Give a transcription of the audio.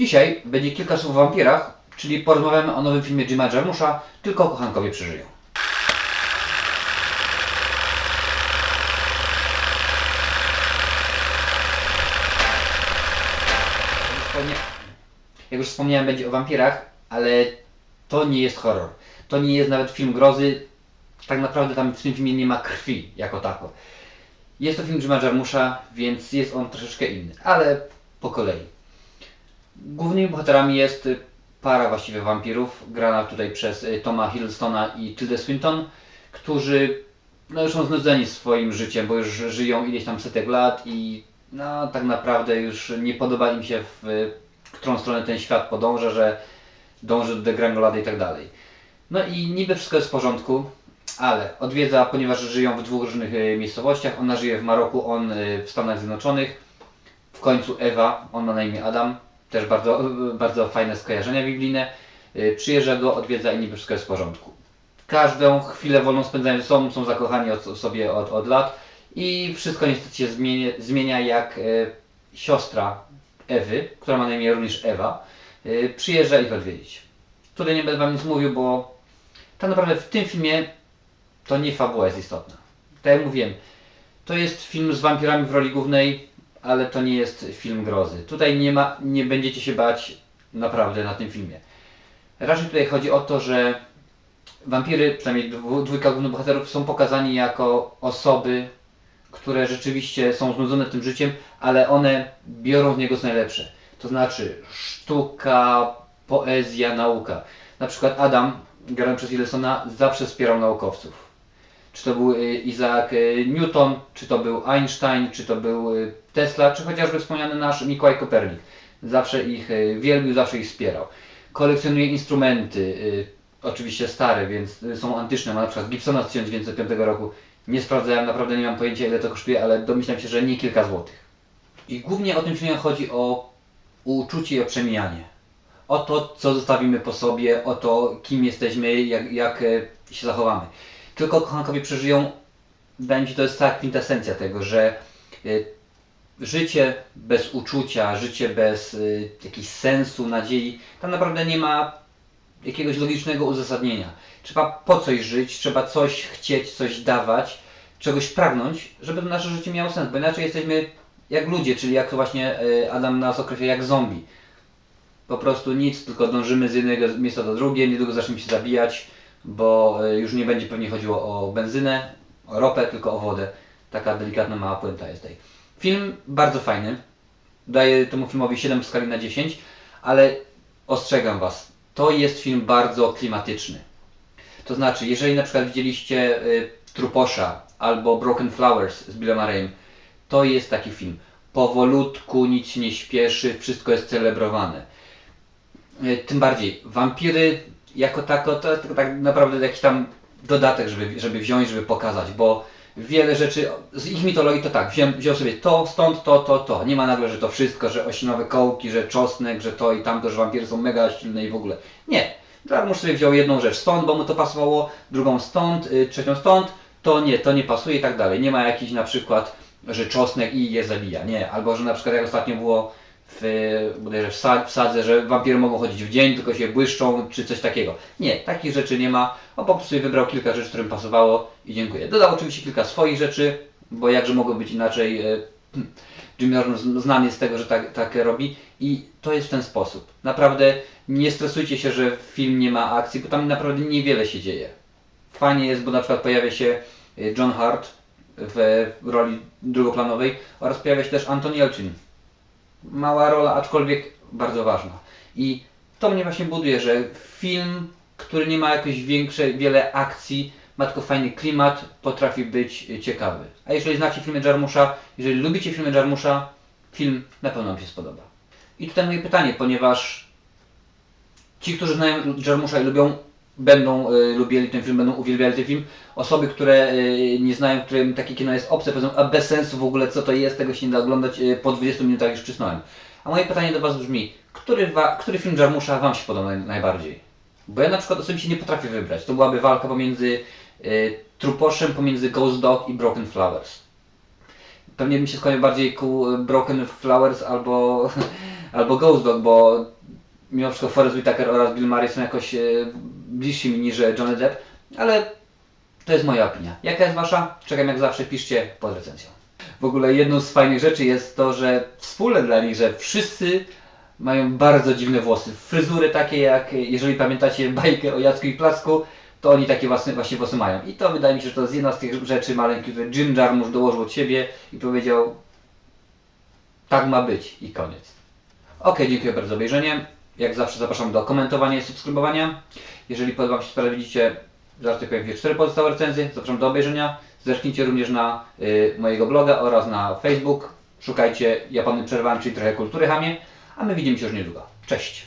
Dzisiaj będzie kilka słów o wampirach, czyli porozmawiamy o nowym filmie Jima Jarmusza, tylko kochankowie przeżyją. Jak już wspomniałem, będzie o wampirach, ale to nie jest horror. To nie jest nawet film grozy. Tak naprawdę tam w tym filmie nie ma krwi jako tako. Jest to film Jima Jarmusza, więc jest on troszeczkę inny, ale po kolei. Głównymi bohaterami jest y, para właściwie wampirów, grana tutaj przez y, Toma Hiddlestona i Tilda Swinton, którzy no, już są znudzeni swoim życiem, bo już żyją ileś tam setek lat i no, tak naprawdę już nie podoba im się w y, którą stronę ten świat podąża, że dąży do degrangolady i tak dalej. No i niby wszystko jest w porządku, ale odwiedza, ponieważ żyją w dwóch różnych miejscowościach. Ona żyje w Maroku, on w Stanach Zjednoczonych. W końcu Ewa, on ma na imię Adam, też bardzo, bardzo fajne skojarzenia biblijne. Y, Przyjeżdża go, odwiedza i niby wszystko jest w porządku. Każdą chwilę wolną spędzają ze sobą, są zakochani od, sobie od, od lat i wszystko niestety się zmienia, zmienia jak y, siostra Ewy, która ma na imię również Ewa, y, przyjeżdża ich odwiedzić. Tutaj nie będę Wam nic mówił, bo tak naprawdę w tym filmie to nie fabuła jest istotna. Tak jak mówiłem, to jest film z wampirami w roli głównej, ale to nie jest film grozy. Tutaj nie ma, nie będziecie się bać naprawdę na tym filmie. Raczej tutaj chodzi o to, że wampiry, przynajmniej dwójka głównych bohaterów są pokazani jako osoby, które rzeczywiście są znudzone tym życiem, ale one biorą z niego co najlepsze. To znaczy sztuka, poezja, nauka. Na przykład Adam, grany przez Hillsona, zawsze wspierał naukowców. Czy to był y, Isaac y, Newton, czy to był Einstein, czy to był y, Tesla, czy chociażby wspomniany nasz Mikołaj Kopernik. Zawsze ich wielbił, zawsze ich wspierał. Kolekcjonuje instrumenty, oczywiście stare, więc są antyczne, ma na przykład Gibsona z 1905 roku. Nie sprawdzałem, naprawdę nie mam pojęcia ile to kosztuje, ale domyślam się, że nie kilka złotych. I głównie o tym filmie chodzi o uczucie i o przemijanie. O to, co zostawimy po sobie, o to, kim jesteśmy, jak, jak się zachowamy. Tylko kochankowie przeżyją, wydaje mi się, to jest ta kwintesencja tego, że e, życie bez uczucia, życie bez y, jakiegoś sensu, nadziei, tam naprawdę nie ma jakiegoś logicznego uzasadnienia. Trzeba po coś żyć, trzeba coś chcieć, coś dawać, czegoś pragnąć, żeby nasze życie miało sens, bo inaczej jesteśmy jak ludzie, czyli jak to właśnie y, Adam nas określa, jak zombie. Po prostu nic, tylko dążymy z jednego miejsca do drugiego, niedługo zaczniemy się zabijać, bo y, już nie będzie pewnie chodziło o benzynę, o ropę, tylko o wodę. Taka delikatna mała puenta jest tutaj. Film bardzo fajny. Daję temu filmowi 7 w skali na 10, ale ostrzegam Was, to jest film bardzo klimatyczny. To znaczy, jeżeli na przykład widzieliście y, Truposza albo Broken Flowers z Billem Murrayem, to jest taki film. Powolutku, nic się nie śpieszy, wszystko jest celebrowane. Y, Tym bardziej, wampiry jako tako, to jest tak naprawdę jakiś tam dodatek, żeby, żeby wziąć, żeby pokazać, bo wiele rzeczy z ich mitologii to tak, wziął, sobie to, stąd, to, to, to. Nie ma nagle, że to wszystko, że osinowe kołki, że czosnek, że to i tamto, że wampiry są mega silne i w ogóle. Nie. Jarmusz sobie wziął jedną rzecz stąd, bo mu to pasowało, drugą stąd, y, trzecią stąd, to nie, to nie pasuje i tak dalej. Nie ma jakichś na przykład, że czosnek i je zabija, nie. Albo, że na przykład jak ostatnio było w, bodajże w, sa- w sadze, że wampiry mogą chodzić w dzień, tylko się błyszczą, czy coś takiego. Nie, takich rzeczy nie ma. On po prostu wybrał kilka rzeczy, którym pasowało i dziękuję. Dodał oczywiście kilka swoich rzeczy, bo jakże mogło być inaczej. e, hmm, Jimmy Jarmusch znany jest z tego, że tak, tak robi i to jest w ten sposób. Naprawdę nie stresujcie się, że film nie ma akcji, bo tam naprawdę niewiele się dzieje. Fajnie jest, bo na przykład pojawia się e, John Hart w roli drugoplanowej oraz pojawia się też Anthony Elchin mała rola, aczkolwiek bardzo ważna. I to mnie właśnie buduje, że film, który nie ma jakoś większej, wiele akcji, ma tylko fajny klimat, potrafi być ciekawy. A jeżeli znacie filmy Jarmusza, jeżeli lubicie filmy Jarmusza, film na pewno Wam się spodoba. I tutaj moje pytanie, ponieważ ci, którzy znają Jarmusza i lubią, będą y, lubili ten film, będą uwielbiali ten film. Osoby, które y, nie znają, którym takie kino jest obce, powiedzą, a bez sensu w ogóle co to jest, tego się nie da oglądać, y, po 20 minutach już przysnąłem. A moje pytanie do Was brzmi, który, wa- który film Jarmusza Wam się podoba naj- najbardziej? Bo ja na przykład osobiście nie potrafię wybrać. To byłaby walka pomiędzy y, Truposzem, pomiędzy Ghost Dog i Broken Flowers. pewnie bym się skłaniał bardziej ku e, Broken Flowers albo, albo Ghost Dog, bo mimo wszystko Forrest Whitaker oraz Bill Murray są jakoś e, bliżsi mi niż Johnny Depp, ale to jest moja opinia. Jaka jest wasza? Czekam jak zawsze, piszcie pod recenzją. W ogóle jedną z fajnych rzeczy jest to, że wspólne dla nich, że wszyscy mają bardzo dziwne włosy. Fryzury takie jak, jeżeli pamiętacie bajkę o Jacku i Placku, to oni takie własne, właśnie włosy mają. I to wydaje mi się, że to jest jedna z tych rzeczy maleńkich, które Jim Jarmusch dołożył od siebie i powiedział tak ma być i koniec. Ok, dziękuję bardzo za obejrzenie. Jak zawsze zapraszam do komentowania i subskrybowania. Jeżeli podoba Wam się co widzicie, zaraz pojawią się cztery pozostałe recenzje. Zapraszam do obejrzenia. Zerknijcie również na y, mojego bloga oraz na Facebook. Szukajcie Japony Przerwany, czyli trochę kultury hamie. A my widzimy się już niedługo. Cześć!